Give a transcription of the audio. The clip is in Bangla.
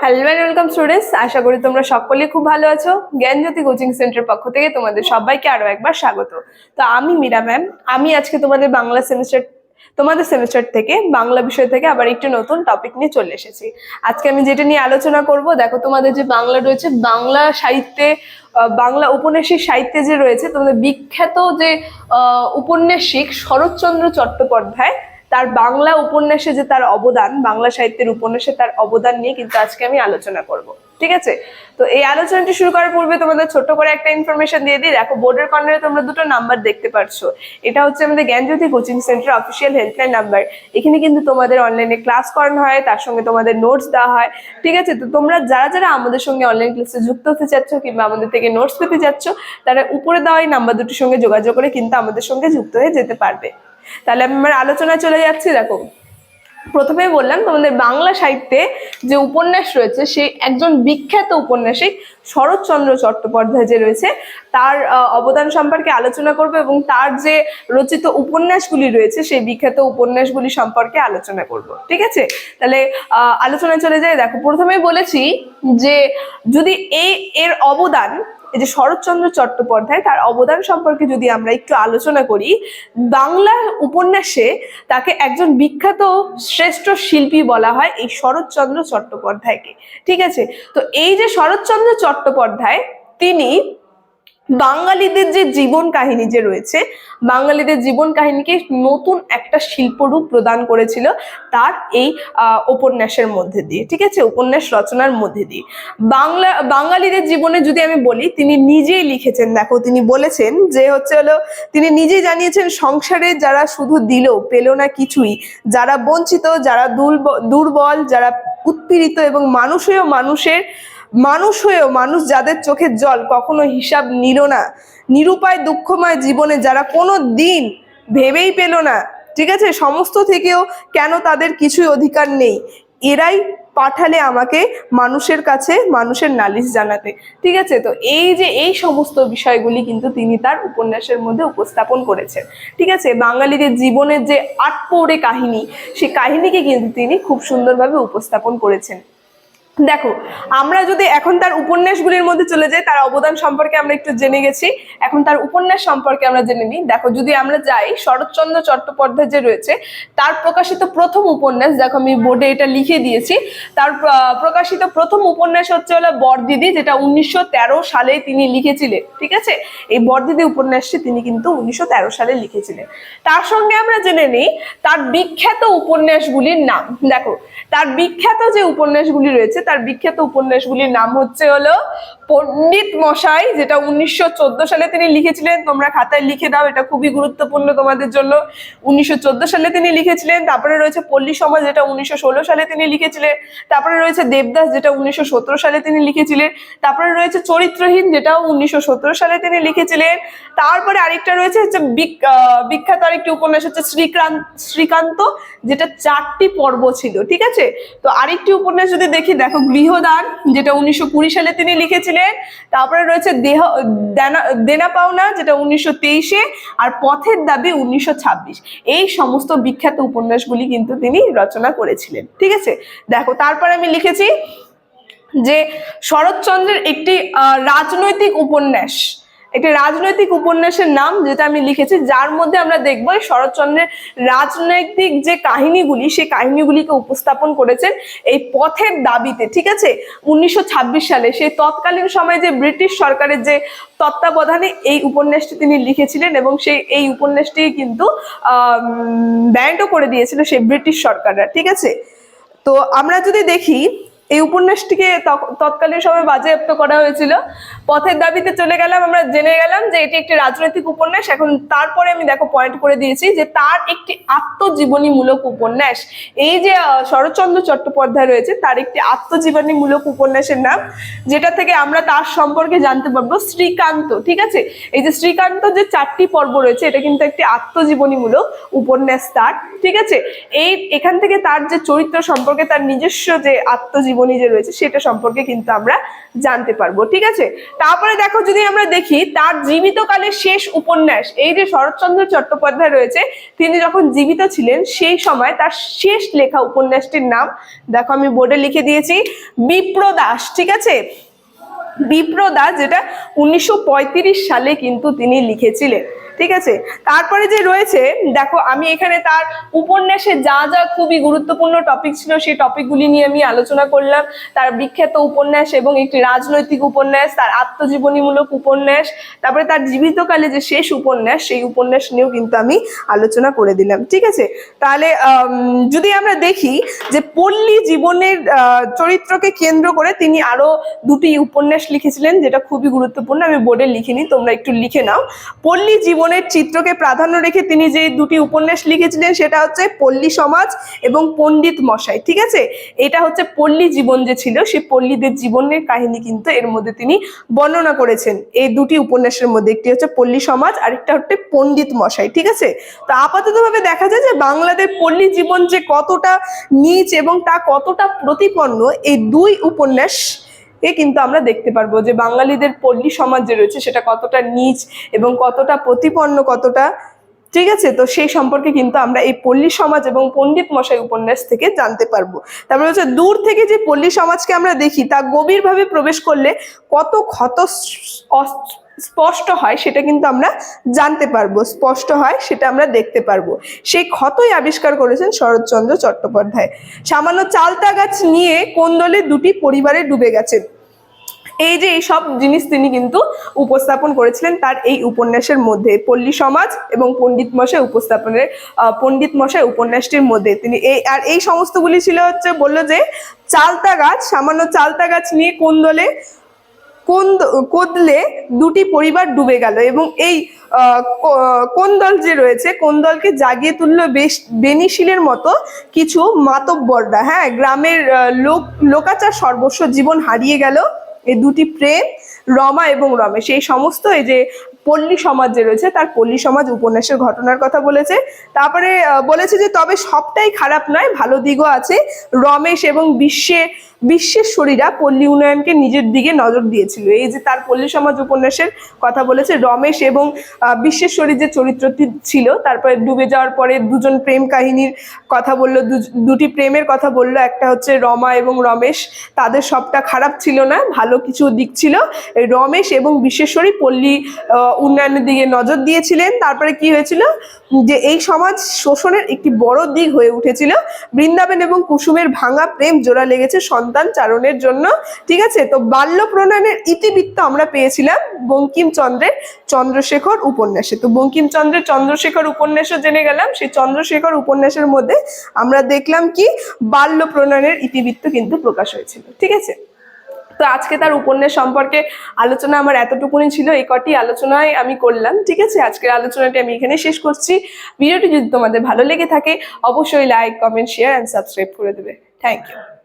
হ্যালো অ্যান্ড ওয়েলকাম স্টুডেন্টস আশা করি তোমরা সকলেই খুব ভালো আছো। জ্ঞানজ্যোতি কোচিং সেন্টার পক্ষ থেকে তোমাদের সবাইকে আরও একবার স্বাগত। তো আমি মীরা ম্যাম। আমি আজকে তোমাদের বাংলা সেমিস্টার, তোমাদের সেমিস্টার থেকে, বাংলা বিষয় থেকে আবার একটু নতুন টপিক নিয়ে চলে এসেছি। আজকে আমি যেটা নিয়ে আলোচনা করব, দেখো তোমাদের যে বাংলা রয়েছে, বাংলা সাহিত্যে বাংলা উপন্যাসিক সাহিত্যে যে রয়েছে, তোমাদের বিখ্যাত যে উপন্যাসিক শরৎচন্দ্র চট্টোপাধ্যায় তার বাংলা উপন্যাসে যে তার অবদান, বাংলা সাহিত্যের উপন্যাসে তার অবদান নিয়ে কিন্তু আজকে আমি আলোচনা করব, ঠিক আছে? তো এই আলোচনাটি শুরু করার পূর্বে তোমাদের ছোট করে একটা ইনফরমেশন দিয়ে দিই। দেখো বোর্ডের কর্নারে তোমরা দুটো নাম্বার দেখতে পাচ্ছ এটা হচ্ছে আমাদের Gyanjyoti coaching centre official helpline number এখানে কিন্তু তোমাদের অনলাইনে ক্লাস করানো হয়, তার সঙ্গে তোমাদের নোটস দেওয়া হয়, ঠিক আছে? তো তোমরা যারা যারা আমাদের সঙ্গে অনলাইন ক্লাসে যুক্ত হতে চাচ্ছ কিংবা আমাদের থেকে নোটস পেতে চাচ্ছ, তারা উপরে দেওয়া এই নাম্বার দুটির সঙ্গে যোগাযোগ করে কিন্তু আমাদের সঙ্গে যুক্ত হয়ে যেতে পারবে। তাহলে আমি আমার আলোচনায় চলে যাচ্ছি, দেখো। প্রথমে বললাম তোমাদের বাংলা সাহিত্যে যে উপন্যাস রয়েছে, সেই একজন বিখ্যাত উপন্যাসিক শরৎচন্দ্র চট্টোপাধ্যায় যে রয়েছে, তার অবদান সম্পর্কে আলোচনা করব এবং তার যে রচিত উপন্যাসগুলি রয়েছে, সেই বিখ্যাত উপন্যাসগুলি সম্পর্কে আলোচনা করব, ঠিক আছে? তাহলে আলোচনায় চলে যায় দেখো, প্রথমেই বলেছি যে যদি এই এর অবদান এই যে শরৎচন্দ্র চট্টোপাধ্যায়, তার অবদান সম্পর্কে যদি আমরা একটু আলোচনা করি, বাংলা উপন্যাসে তাকে একজন বিখ্যাত শ্রেষ্ঠ শিল্পী বলা হয় এই শরৎচন্দ্র চট্টোপাধ্যায়কে। ঠিক আছে? তো এই যে শরৎচন্দ্র চট্টোপাধ্যায়, তিনি বাঙালিদের যে জীবন কাহিনী যে রয়েছে, বাঙালিদের জীবন কাহিনীকে নতুন একটা শিল্পরূপ প্রদান করেছিল তার এই উপন্যাসের মধ্যে দিয়ে, ঠিক আছে? উপন্যাস রচনার মধ্যে দিয়ে। বাংলা, বাঙালিদের জীবনে যদি আমি বলি, তিনি নিজেই লিখেছেন, দেখো, তিনি বলেছেন যে হচ্ছে হলো, তিনি নিজেই জানিয়েছেন, সংসারে যারা শুধু দিল, পেল না কিছুই, যারা বঞ্চিত, যারা দুর্ব- দুর্বল, যারা উৎপীড়িত এবং মানুষ হয়েও মানুষের মানুষ হয়েও মানুষ যাদের চোখের জল কখনো হিসাব নিল না। নিরুপায় দুঃখময় জীবনে যারা কোনো দিন ভেবেই পেল না, ঠিক আছে? সমস্ত থেকেও কেন তাদের কিছুই অধিকার নেই? এরাই পাঠালে আমাকে মানুষের কাছে মানুষের নালিশ জানাতে, ঠিক আছে? তো এই যে এই সমস্ত বিষয়গুলি কিন্তু তিনি তার উপন্যাসের মধ্যে উপস্থাপন করেছেন, ঠিক আছে? বাঙালিদের জীবনের যে আটপৌড়ে কাহিনী, সেই কাহিনীকে কিন্তু তিনি খুব সুন্দরভাবে উপস্থাপন করেছেন। দেখো, আমরা যদি এখন তার উপন্যাসগুলির মধ্যে চলে যাই, তার অবদান সম্পর্কে আমরা একটু জেনে গেছি। এখন তার উপন্যাস সম্পর্কে আমরা জেনে নিই। দেখো, যদি আমরা যাই, শরৎচন্দ্র চট্টোপাধ্যায় যে রয়েছে, তার প্রকাশিত প্রথম উপন্যাস, দেখো আমি বোর্ডে এটা লিখে দিয়েছি, তার প্রকাশিত প্রথম উপন্যাস হচ্ছে হলো বরদিদি, যেটা উনিশশো তেরো সালে তিনি লিখেছিলেন, ঠিক আছে? এই বরদিদি উপন্যাসটি তিনি কিন্তু উনিশশো তেরো সালে লিখেছিলেন। তার সঙ্গে আমরা জেনে নিই, তার বিখ্যাত উপন্যাসগুলির নাম। দেখো, তার বিখ্যাত যে উপন্যাসগুলি রয়েছে তার বিখ্যাত উপন্যাসগুলির নাম হচ্ছে হলো পণ্ডিত মশাই, যেটা উনিশশো চোদ্দ সালে তিনি লিখেছিলেন। তোমরা খাতায় লিখে দাও, এটা খুবই গুরুত্বপূর্ণ তোমাদের জন্য। উনিশশো চোদ্দ সালে তিনি লিখেছিলেন, তারপরে রয়েছে পল্লী সমাজ, যেটা উনিশশো সালে তিনি লিখেছিলেন। তারপরে রয়েছে দেবদাস, যেটা উনিশশো সতের সালে তিনি লিখেছিলেন। তারপরে রয়েছে চরিত্রহীন, যেটাও উনিশশো সতেরো সালে তিনি লিখেছিলেন। তারপরে আরেকটা রয়েছে হচ্ছে বিখ্যাত আরেকটি উপন্যাস হচ্ছে শ্রীকান্ত শ্রীকান্ত, যেটা চারটি পর্ব ছিল, ঠিক আছে? তো আরেকটি উপন্যাস যদি দেখি, দেখো গৃহদান, যেটা উনিশশো কুড়ি সালে তিনি লিখেছিলেন। তারপরে রয়েছে দেহ, দেনা পাওনা, যেটা উনিশশো আর পথের দাবি উনিশশো ছাব্বিশ। এই সমস্ত বিখ্যাত উপন্যাসগুলি কিন্তু তিনি রচনা করেছিলেন। ঠিক আছে? দেখো, তারপরে আমি লিখেছি যে শরৎচন্দ্রের একটি রাজনৈতিক উপন্যাস একটি রাজনৈতিক উপন্যাসের নাম যেটা আমি লিখেছি, যার মধ্যে আমরা দেখব শরৎচন্দ্রের রাজনৈতিক যে কাহিনীগুলি, সেই কাহিনীগুলিকে উপস্থাপন করেছেন এই পথের দাবিতে, ঠিক আছে? উনিশশো ছাব্বিশ সালে সেই তৎকালীন সময়ে যে ব্রিটিশ সরকারের যে তত্ত্বাবধানে এই উপন্যাসটি তিনি লিখেছিলেন এবং সেই, এই উপন্যাসটি কিন্তু ব্যান্ডও করে দিয়েছিল সেই ব্রিটিশ সরকাররা, ঠিক আছে? তো আমরা যদি দেখি এই উপন্যাসটিকে তৎকালীন সময় বাজেয়াপ্ত করা হয়েছিল। পথের দাবিতে চলে গেলাম, আমরা জেনে গেলাম যে এটি একটি রাজনৈতিক উপন্যাস। এখন তারপরে আমি দেখো পয়েন্ট করে দিয়েছি যে তার একটি আত্মজীবনীমূলক উপন্যাস। এই যে শরৎচন্দ্র চট্টোপাধ্যায় রয়েছে, তার একটি আত্মজীবনীমূলক উপন্যাসের নাম, যেটা থেকে আমরা তার সম্পর্কে জানতে পারব, শ্রীকান্ত, ঠিক আছে? এই যে শ্রীকান্ত যে চারটি পর্ব রয়েছে, এটা কিন্তু একটি আত্মজীবনীমূলক উপন্যাস তার, ঠিক আছে? এই, এখান থেকে তার যে চরিত্র সম্পর্কে তার নিজস্ব যে আত্মজীবনী জীবনী যে রয়েছে, সেটা সম্পর্কে কিন্তু আমরা জানতে পারব, ঠিক আছে? তারপরে দেখো যদি আমরা দেখি, তার জীবিতকালের শেষ উপন্যাস, এই যে শরৎচন্দ্র চট্টোপাধ্যায় রয়েছে, তিনি যখন জীবিত ছিলেন, সেই সময় তার শেষ লেখা উপন্যাসটির নাম, দেখো আমি বোর্ডে লিখে দিয়েছি বিপ্রদাস ঠিক আছে? বিপ্রদাস যেটা উনিশশো পঁয়ত্রিশ সালে কিন্তু তিনি লিখেছিলেন। ঠিক আছে? তারপরে যে রয়েছে, দেখো আমি এখানে তার উপন্যাসে যা যা খুবই গুরুত্বপূর্ণ টপিক ছিল, সেই টপিকগুলি নিয়ে আমি আলোচনা করলাম। তার বিখ্যাত উপন্যাস এবং একটি রাজনৈতিক উপন্যাস, তার আত্মজীবনীমূলক উপন্যাস, তারপরে তার জীবিতকালে যে শেষ উপন্যাস, সেই উপন্যাস নিয়েও কিন্তু আমি আলোচনা করে দিলাম। ঠিক আছে? তাহলে যদি আমরা দেখি যে পল্লী জীবনের চরিত্রকে কেন্দ্র করে তিনি আরও দুটি উপন্যাস লিখেছিলেন, যেটা খুবই গুরুত্বপূর্ণ। আমি বোর্ডে লিখিনি, তোমরা একটু লিখে নাও। পল্লী জীবনের চিত্রকে প্রাধান্য রেখে তিনি যে দুটি উপন্যাস লিখেছিলেন, সেটা হচ্ছে পল্লী সমাজ এবং পণ্ডিত মশাই, ঠিক আছে? এটা হচ্ছে পল্লী জীবন যে ছিল সেই পল্লীদের জীবনের কাহিনী কিন্তু এর মধ্যে তিনি বর্ণনা করেছেন। এই দুটি উপন্যাসের মধ্যে একটি হচ্ছে পল্লী সমাজ, আরেকটা হচ্ছে পণ্ডিত মশাই, ঠিক আছে? তো আপাততভাবে দেখা যায় যে বাংলাদেশ পল্লী জীবন যে কতটা নিচ এবং তা কতটা প্রতিপন্ন, এই দুই উপন্যাস এ কিন্তু আমরা দেখতে পারব যে বাঙালিদের পল্লী সমাজ যে রয়েছে সেটা কতটা নিচ এবং কতটা প্রতিপন্ন, কতটা, ঠিক আছে? তো সেই সম্পর্কে কিন্তু আমরা এই পল্লী সমাজ এবং পণ্ডিত মশাই উপন্যাস থেকে জানতে পারব। তারপরে হচ্ছে দূর থেকে যে পল্লী সমাজকে আমরা দেখি, তা গভীরভাবে প্রবেশ করলে কত ক্ষত স্পষ্ট হয়, সেটা কিন্তু আমরা জানতে পারব। স্পষ্ট হয়, সেটা আমরা দেখতে পারব। সেই ক্ষতই আবিষ্কার করেছেন শরৎচন্দ্র চট্টোপাধ্যায়। সামান্য চালতা গাছ নিয়ে কোন দলে দুটি পরিবারে ডুবে গেছেন? এই যে এই সব জিনিস তিনি কিন্তু উপস্থাপন করেছিলেন তার এই উপন্যাসের মধ্যে। পল্লী সমাজ এবং পণ্ডিত মশাই উপস্থাপনের পণ্ডিত মশাই উপন্যাসটির মধ্যে। তিনি এই, আর এই সমস্তগুলি ছিল হচ্ছে বলল যে, চালতা গাছ, সামান্য চালতা গাছ নিয়ে কোন দলে কোদলে দুটি পরিবার ডুবে গেল এবং এই আহ, ক- কোন দল যে রয়েছে কোন দলকে জাগিয়ে তুললো বেশ বেনিশিলের মতো কিছু মাতব্বররা। হ্যাঁ গ্রামের লোক লোকাচার সর্বস্ব জীবন হারিয়ে গেল এই দুটি প্রেম রমা এবং রমেশ। এই সমস্ত এই যে পল্লী সমাজ যে রয়েছে তার পল্লী সমাজ উপন্যাসের ঘটনার কথা বলেছে। তারপরে বলেছে যে তবে সবটাই খারাপ নয় ভালো দিকও আছে। রমেশ এবং বিশ্বে বিশ্বেশ্বরীরা পল্লী উন্নয়নকে নিজের দিকে নজর দিয়েছিল। এই যে তার পল্লী সমাজ উপন্যাসের কথা বলেছে রমেশ এবং আহ, বিশ্বেশ্বরী যে চরিত্রটি ছিল তারপরে ডুবে যাওয়ার পরে দুজন প্রেম কাহিনীর কথা বলল দুটি প্রেমের কথা বলল একটা হচ্ছে রমা এবং রমেশ। তাদের সবটা খারাপ ছিল না ভালো কিছু দিক ছিল। রমেশ এবং বিশ্বেশ্বরী পল্লী উন্নয়নের দিকে নজর দিয়েছিলেন। তারপরে কি হয়েছিল? যে এই সমাজ শোষণের একটি বড় দিক হয়ে উঠেছিল। বৃন্দাবন এবং কুসুমের ভাঙা প্রেম জোড়া লেগেছে সন্তান চারণের জন্য, ঠিক আছে? তো বাল্য প্রণয়নের ইতিবৃত্ত আমরা পেয়েছিলাম বঙ্কিমচন্দ্রের চন্দ্রশেখর উপন্যাসে। তো বঙ্কিমচন্দ্রের চন্দ্রশেখর উপন্যাসও জেনে গেলাম, সেই চন্দ্রশেখর উপন্যাসের মধ্যে আমরা দেখলাম কি? বাল্য প্রণয়নের ইতিবৃত্ত কিন্তু প্রকাশ হয়েছিল, ঠিক আছে? তো আজকে তার উপন্যাস সম্পর্কে আলোচনা আমার এতটুকুনি ছিল, এই কটি আলোচনায় আমি করলাম, ঠিক আছে? আজকের আলোচনাটি আমি এখানে শেষ করছি। ভিডিওটি যদি তোমাদের ভালো লেগে থাকে, অবশ্যই like comment share and subscribe করে দেবে। Thank you